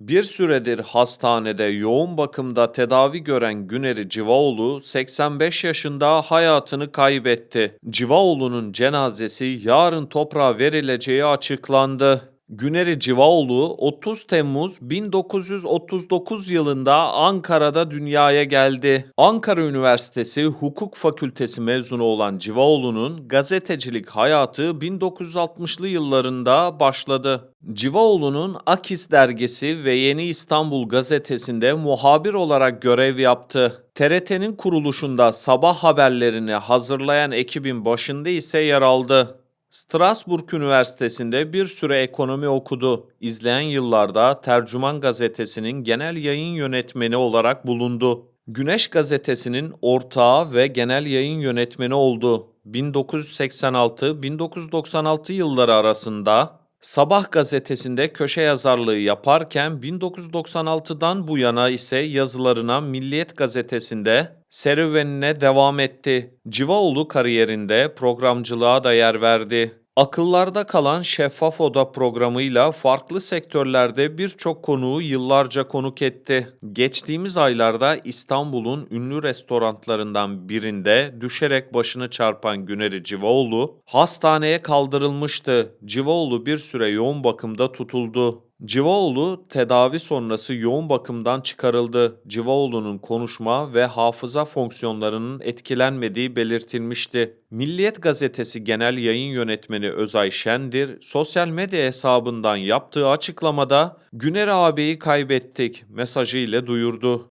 Bir süredir hastanede yoğun bakımda tedavi gören Güneri Civaoğlu 85 yaşında hayatını kaybetti. Civaoğlu'nun cenazesi yarın toprağa verileceği açıklandı. Güneri Civaoğlu 30 Temmuz 1939 yılında Ankara'da dünyaya geldi. Ankara Üniversitesi Hukuk Fakültesi mezunu olan Civaoğlu'nun gazetecilik hayatı 1960'lı yıllarında başladı. Civaoğlu'nun Akis dergisi ve Yeni İstanbul gazetesinde muhabir olarak görev yaptı. TRT'nin kuruluşunda sabah haberlerini hazırlayan ekibin başında ise yer aldı. Strasbourg Üniversitesi'nde bir süre ekonomi okudu. İzleyen yıllarda Tercüman Gazetesi'nin genel yayın yönetmeni olarak bulundu. Güneş Gazetesi'nin ortağı ve genel yayın yönetmeni oldu. 1986-1996 yılları arasında Sabah gazetesinde köşe yazarlığı yaparken 1996'dan bu yana ise yazılarına Milliyet gazetesinde serüvenine devam etti. Civaoğlu kariyerinde programcılığa da yer verdi. Akıllarda kalan Şeffaf Oda programıyla farklı sektörlerde birçok konuğu yıllarca konuk etti. Geçtiğimiz aylarda İstanbul'un ünlü restoranlarından birinde düşerek başını çarpan Güneri Civaoğlu hastaneye kaldırılmıştı. Civaoğlu bir süre yoğun bakımda tutuldu. Civaoğlu tedavi sonrası yoğun bakımdan çıkarıldı. Civaoğlu'nun konuşma ve hafıza fonksiyonlarının etkilenmediği belirtilmişti. Milliyet Gazetesi Genel Yayın Yönetmeni Özay Şendir, sosyal medya hesabından yaptığı açıklamada Güner ağabeyi kaybettik mesajı ile duyurdu.